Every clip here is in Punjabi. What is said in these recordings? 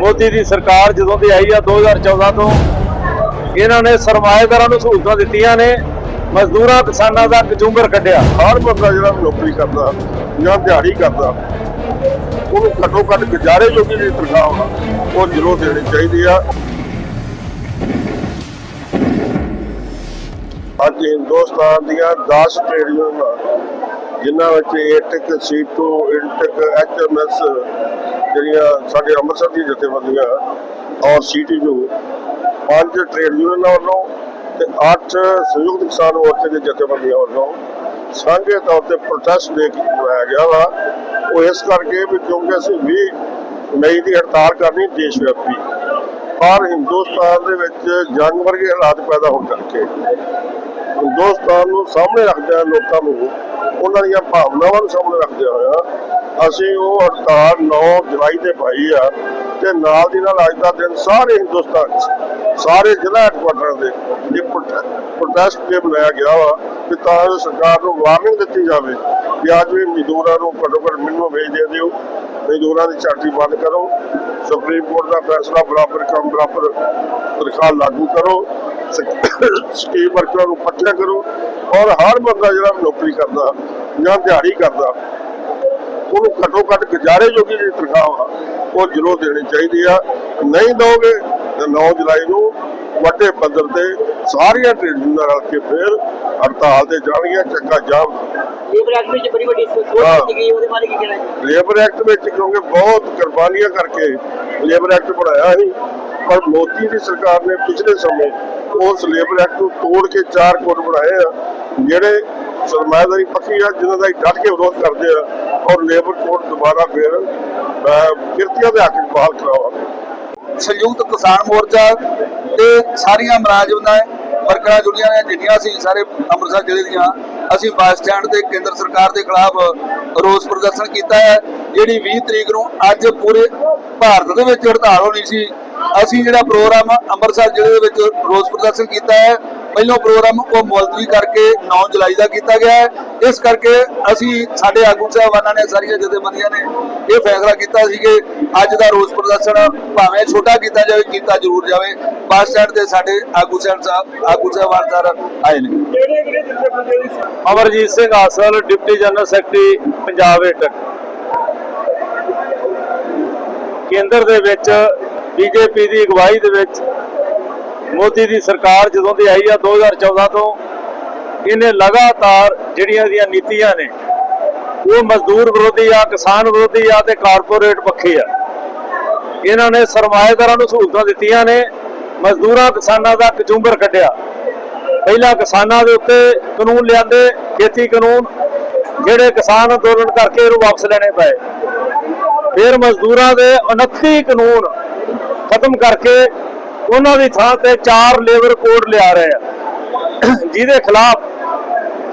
ਮੋਦੀ ਦੀ ਸਰਕਾਰ ਜਦੋਂ ਦੀ ਆਈ ਆ 2014 ਤੋਂ ਇਹਨਾਂ ਨੇ ਸਰਮਾਏਦਾਰਾਂ ਨੂੰ ਸਹੂਲਤਾਂ ਦਿੱਤੀਆਂ ਨੇ ਮਜ਼ਦੂਰਾਂ ਕਿਸਾਨਾਂ ਦਾ ਕਚੂੰਬਰ ਕੱਢਿਆ। ਹਰ ਬੰਦਾ ਜਿਹੜਾ ਨੌਕਰੀ ਕਰਦਾ ਜਾਂ ਦਿਹਾੜੀ ਕਰਦਾ ਉਹਨੂੰ ਘੱਟੋ ਘੱਟ ਗੁਜ਼ਾਰੇ ਜੋਗੀ ਦੀ ਤਨਖਾਹ ਆ, ਉਹ ਜ਼ਰੂਰ ਦੇਣੀ ਚਾਹੀਦੀ ਆ। ਅੱਜ ਹਿੰਦੁਸਤਾਨ ਦੀਆਂ 10 ਟ੍ਰੇਡ ਯੂਨੀਅਨਾਂ ਜਿਨ੍ਹਾਂ ਵਿੱਚ ਏਟਕ ਸੀਟੂ ਇੰਟਕ ਐਚਐਮਐਸ ਜਿਹੜੀਆਂ ਸਾਡੇ ਅੰਮ੍ਰਿਤਸਰ ਦੀ ਜਥੇਬੰਦੀਆਂ ਔਰ ਸੀਟੀਯੂ ਪੰਜ ਟ੍ਰੇਡ ਯੂਨੀਅਨਾਂ ਵੱਲੋਂ ਤੇ ਅੱਠ ਸੰਯੁਕਤ ਕਿਸਾਨ ਮੋਰਚੇ ਦੇ ਜਥੇਬੰਦੀਆਂ ਵੱਲੋਂ ਸਾਂਝੇ ਤੌਰ ਤੇ ਪ੍ਰੋਟੈਸਟ ਦੇ ਕੇ ਮਨਾਇਆ ਗਿਆ ਵਾ। ਉਹ ਇਸ ਕਰਕੇ ਵੀ ਕਿਉਂਕਿ ਅਸੀਂ 20 ਮਈ ਦੀ ਹੜਤਾਲ ਕਰਨੀ ਦੇਸ਼ ਵਿਆਪੀ। ਪਰ ਹਿੰਦੁਸਤਾਨ ਦੇ ਵਿੱਚ ਜੰਗ ਵਰਗੇ ਹਾਲਾਤ ਪੈਦਾ ਹੋਣ ਕਰਕੇ ਹਿੰਦੁਸਤਾਨ ਨੂੰ ਸਾਹਮਣੇ ਰੱਖਦਿਆਂ ਲੋਕਾਂ ਨੂੰ ਉਹਨਾਂ ਦੀਆਂ ਭਾਵਨਾਵਾਂ ਨੂੰ ਸਾਹਮਣੇ ਰੱਖਦੇ ਹੋਇਆ ਅਸੀਂ ਉਹ ਹੜਤਾਲ 9 ਜੁਲਾਈ ਤੇ ਪਾਈ ਆ ਤੇ ਨਾਲ ਦੀ ਨਾਲ ਅੱਜ ਦਾ ਦਿਨ ਸਾਰੇ ਹਿੰਦੁਸਤਾਨ 'ਚ, ਸਾਰੇ ਜ਼ਿਲ੍ਹਾ ਹੈਡਕੁਆਟਰਾਂ ਦੇ ਇਹ ਪ੍ਰੋਟੈਸਟ ਡੇ ਬਣਾਇਆ ਗਿਆ ਵਾ ਕਿ ਤਾਂ ਸਰਕਾਰ ਨੂੰ ਵਾਰਨਿੰਗ ਦਿੱਤੀ ਜਾਵੇ ਕਿ ਅੱਜ ਵੀ ਮਜ਼ਦੂਰਾਂ ਨੂੰ ਘੱਟੋ ਘੱਟ ਮਿਨੀਮਮ ਵੇਜ ਦੇ ਦਿਓ, ਮਜ਼ਦੂਰਾਂ ਦੀ ਝਾਟੀ ਬੰਦ ਕਰੋ, ਸੁਪਰੀਮ ਕੋਰਟ ਦਾ ਫੈਸਲਾ ਬਰਾਬਰ ਕੰਮ ਬਰਾਬਰ ਤਨਖਾਹ ਲਾਗੂ ਕਰੋ ਸਕੀਮ ਵਰਕਰਾਂ ਨੂੰ ਪੱਕਿਆ ਕਰੋ ਔਰ ਹਰ ਬੰਦਾ ਜਿਹੜਾ ਨੌਕਰੀ ਕਰਦਾ ਜਾਂ ਦਿਹਾੜੀ ਕਰਦਾ ਉਹਨੂੰ ਘੱਟੋ ਘੱਟ ਗੁਜ਼ਾਰੇ ਜੋਗੀ ਦੀ ਤਨਖਾਹ ਉਹ ਜ਼ਰੂਰ ਦੇਣੀ ਚਾਹੀਦੀ ਆ। ਨਹੀਂ ਦੋਗੇ ਤਾਂ 9 ਜੁਲਾਈ ਨੂੰ ਵੱਡੇ ਪੱਧਰ ਤੇ ਸਾਰੀਆਂ ਟ੍ਰੇਡ ਯੂਨੀਅਨਾਂ ਰਲ ਕੇ ਫਿਰ ਹੜਤਾਲ ਤੇ ਜਾਣਗੀਆਂ ਚੱਕਾ ਜਾਮ। ਲੇਬਰ ਐਕਟ ਵਿੱਚ ਬੜੀ ਵੱਡੀ ਸੋਚ ਹਾਂ। ਕੀਤੀ ਗਈ ਉਹਦੇ ਬਾਰੇ ਕੀ ਕਹਿਣਾ ਜੀ? ਲੇਬਰ ਐਕਟ ਵਿੱਚ ਕਿਉਂਕਿ ਬਹੁਤ ਕੁਰਬਾਨੀਆਂ ਕਰਕੇ ਲੇਬਰ ਐਕਟ ਬਣਾਇਆ ਸੀ ਪਰ ਮੋਦੀ ਦੀ ਸਰਕਾਰ ਨੇ ਪਿਛਲੇ ਸਮੇਂ ਉਸ ਲੇਬਰ ਐਕਟ ਨੂੰ ਤੋੜ ਕੇ ਚਾਰ ਕੋਡ ਬਣਾਏ ਆ ਜਿਹੜੇ ਸਰਮਾਇਦਾਰੀ ਪੱਖੀ ਆ ਜਿਨ੍ਹਾਂ ਦਾ ਅਸੀਂ ਡਟ ਕੇ ਵਿਰੋਧ ਕਰਦੇ ਆ ਔਰ ਲੇਬਰ ਕੋਡ ਦੁਬਾਰਾ ਫਿਰ ਕਿਰਤੀਆਂ ਦੇ ਹੱਕ ਬਹਾਲ ਕਰਾਵਾਂਗੇ ਸੰਯੁਕਤ ਕਿਸਾਨ ਮੋਰਚਾ ਤੇ ਸਾਰੀਆਂ ਮੁਲਾਜ਼ਮਾਂ ਵਰਕਰਾਂ ਜੁੜੀਆਂ ਨੇ, ਜਿੰਨੀਆਂ ਸੀ ਸਾਰੇ ਅੰਮ੍ਰਿਤਸਰ ਜ਼ਿਲ੍ਹੇ ਦੀਆਂ, ਅਸੀਂ ਬੱਸ ਸਟੈਂਡ ਤੇ ਕੇਂਦਰ ਸਰਕਾਰ ਦੇ ਖਿਲਾਫ ਰੋਸ ਪ੍ਰਦਰਸ਼ਨ ਕੀਤਾ ਹੈ, ਜਿਹੜੀ 20 ਤਰੀਕ ਨੂੰ ਅੱਜ ਪੂਰੇ ਭਾਰਤ ਦੇ ਵਿੱਚ ਹੜਤਾਲ ਹੋਣੀ ਸੀ। ਅਸੀਂ ਜਿਹੜਾ ਪ੍ਰੋਗਰਾਮ ਅੰਮ੍ਰਿਤਸਰ ਜ਼ਿਲ੍ਹੇ ਦੇ ਵਿੱਚ ਰੋਸ ਪ੍ਰਦਰਸ਼ਨ ਕੀਤਾ ਹੈ ਪਹਿਲੋਂ ਪ੍ਰੋਗਰਾਮ ਉਹ ਮੁਲਤਵੀ ਕਰਕੇ 9 ਜੁਲਾਈ ਦਾ ਕੀਤਾ ਗਿਆ ਹੈ। ਇਸ ਕਰਕੇ ਅਸੀਂ ਸਾਡੇ ਆਗੂ ਸਾਹਿਬਾਨਾਂ ਨੇ ਸਾਰੀਆਂ ਜਥੇਬੰਦੀਆਂ ਨੇ ਇਹ ਫੈਸਲਾ ਕੀਤਾ ਸੀ ਕਿ ਅੱਜ ਦਾ ਰੋਸ ਪ੍ਰਦਰਸ਼ਨ ਭਾਵੇਂ ਛੋਟਾ ਕੀਤਾ ਜਾਵੇ ਕੀਤਾ ਜ਼ਰੂਰ ਜਾਵੇ। ਬੱਸ ਸਟੈਂਡ ਤੇ ਸਾਡੇ ਆਗੂ ਸਾਹਿਬ ਸਾਹਿਬ ਆਗੂ ਸਾਹਿਬਾਨ ਸਰ ਆਏ ਨੇ। Amarjit Singh Asal deputy general secretary Punjab AITUC. ਕੇਂਦਰ ਦੇ ਵਿੱਚ ਬੀਜੇਪੀ ਦੀ ਅਗਵਾਈ ਦੇ ਵਿੱਚ ਮੋਦੀ ਦੀ ਸਰਕਾਰ ਜਦੋਂ ਦੀ ਆਈ ਆ 2014 ਤੋਂ, ਇਹਨੇ ਲਗਾਤਾਰ ਜਿਹੜੀਆਂ ਦੀਆਂ ਨੀਤੀਆਂ ਨੇ, ਉਹ ਮਜ਼ਦੂਰ ਵਿਰੋਧੀ ਆ, ਕਿਸਾਨ ਵਿਰੋਧੀ ਆ ਤੇ ਕਾਰਪੋਰੇਟ ਪੱਖੀ ਆ। ਇਹਨਾਂ ਨੇ ਸਰਮਾਏਦਾਰਾਂ ਨੂੰ ਸਹੂਲਤਾਂ ਦਿੱਤੀਆਂ ਨੇ, ਮਜ਼ਦੂਰਾਂ, ਕਿਸਾਨਾਂ ਦਾ ਕਚੂੰਬਰ ਕੱਢਿਆ। ਪਹਿਲਾਂ ਕਿਸਾਨਾਂ ਦੇ ਉੱਤੇ ਕਾਨੂੰਨ ਲਿਆਂਦੇ, ਖੇਤੀ ਕਾਨੂੰਨ, ਜਿਹੜੇ ਕਿਸਾਨ ਅੰਦੋਲਨ ਕਰਕੇ ਇਹਨੂੰ ਵਾਪਸ ਲੈਣੇ ਪਏ। ਫਿਰ ਮਜ਼ਦੂਰਾਂ ਦੇ 29 ਕਾਨੂੰਨ ਖਤਮ ਕਰਕੇ ਉਹਨਾਂ ਦੀ ਥਾਂ ਤੇ ਚਾਰ ਲੇਬਰ ਕੋਡ ਲਿਆ ਰਹੇ ਆ। ਜਿਹਦੇ ਖਿਲਾਫ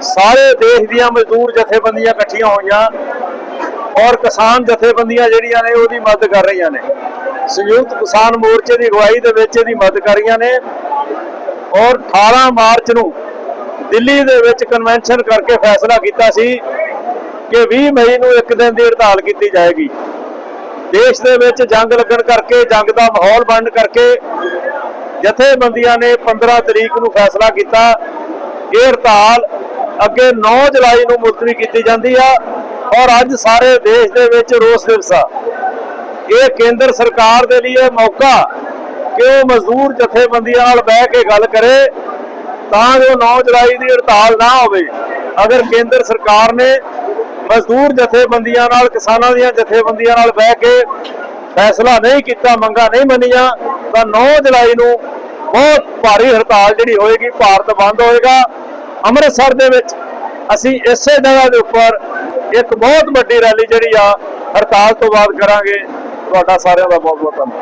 ਸਾਰੇ ਦੇਸ਼ ਦੀਆਂ ਮਜ਼ਦੂਰ ਜਥੇਬੰਦੀਆਂ ਇਕੱਠੀਆਂ ਹੋਈਆਂ ਔਰ ਕਿਸਾਨ ਜਥੇਬੰਦੀਆਂ ਜਿਹੜੀਆਂ ਨੇ ਉਹਦੀ ਮਦਦ ਕਰ ਰਹੀਆਂ ਨੇ। ਸੰਯੁਕਤ ਕਿਸਾਨ ਮੋਰਚੇ ਦੀ ਅਗਵਾਈ ਦੇ ਵਿੱਚ ਇਹਦੀ ਮਦਦ ਕਰ ਰਹੀਆਂ ਨੇ ਔਰ 18 ਮਾਰਚ ਨੂੰ ਦਿੱਲੀ ਦੇ ਵਿੱਚ ਕਨਵੈਨਸ਼ਨ ਕਰਕੇ ਫੈਸਲਾ ਕੀਤਾ ਸੀ ਕਿ 20 ਮਈ ਨੂੰ ਇੱਕ ਦਿਨ ਦੀ ਹੜਤਾਲ ਕੀਤੀ ਜਾਏਗੀ। ਦੇਸ਼ ਦੇ ਵਿੱਚ ਜੰਗ ਲੱਗਣ ਕਰਕੇ, ਜੰਗ ਦਾ ਮਾਹੌਲ ਬਣਨ ਕਰਕੇ ਜਥੇਬੰਦੀਆਂ ਨੇ 15 ਤਰੀਕ ਨੂੰ ਫੈਸਲਾ ਕੀਤਾ। ਇਹ ਹੜਤਾਲ ਅੱਗੇ 9 ਜੁਲਾਈ ਨੂੰ ਮੁਲਤਵੀ ਕੀਤੀ ਜਾਂਦੀ ਆ ਔਰ ਅੱਜ ਸਾਰੇ ਦੇਸ਼ ਦੇ ਵਿੱਚ ਰੋਸ ਦਿਵਸ ਆ। ਇਹ ਕੇਂਦਰ ਸਰਕਾਰ ਦੇ ਲਈ ਇਹ ਮੌਕਾ ਕਿ ਉਹ ਮਜ਼ਦੂਰ ਜਥੇਬੰਦੀਆਂ ਨਾਲ ਬਹਿ ਕੇ ਗੱਲ ਕਰੇ ਤਾਂ ਜੋ 9 ਜੁਲਾਈ ਦੀ ਹੜਤਾਲ ਨਾ ਹੋਵੇ। ਅਗਰ ਕੇਂਦਰ ਸਰਕਾਰ ਨੇ ਮਜ਼ਦੂਰ ਜਥੇਬੰਦੀਆਂ ਨਾਲ, ਕਿਸਾਨਾਂ ਦੀਆਂ ਜਥੇਬੰਦੀਆਂ ਨਾਲ ਬਹਿ ਕੇ ਫੈਸਲਾ ਨਹੀਂ ਕੀਤਾ, ਮੰਗਾ ਨਹੀਂ ਮੰਨੀਆਂ ਤਾਂ 9 ਜੁਲਾਈ ਨੂੰ ਬਹੁਤ ਭਾਰੀ ਹੜਤਾਲ ਜਿਹੜੀ ਹੋਏਗੀ, ਭਾਰਤ ਬੰਦ ਹੋਏਗਾ। ਅੰਮ੍ਰਿਤਸਰ ਦੇ ਵਿੱਚ ਅਸੀਂ ਇਸੇ ਜਗ੍ਹਾ ਦੇ ਉੱਪਰ ਇੱਕ ਬਹੁਤ ਵੱਡੀ ਰੈਲੀ ਜਿਹੜੀ ਆ, ਹੜਤਾਲ ਤੋਂ ਬਾਅਦ ਕਰਾਂਗੇ। ਤੁਹਾਡਾ ਸਾਰਿਆਂ ਦਾ ਬਹੁਤ ਬਹੁਤ ਧੰਨਵਾਦ।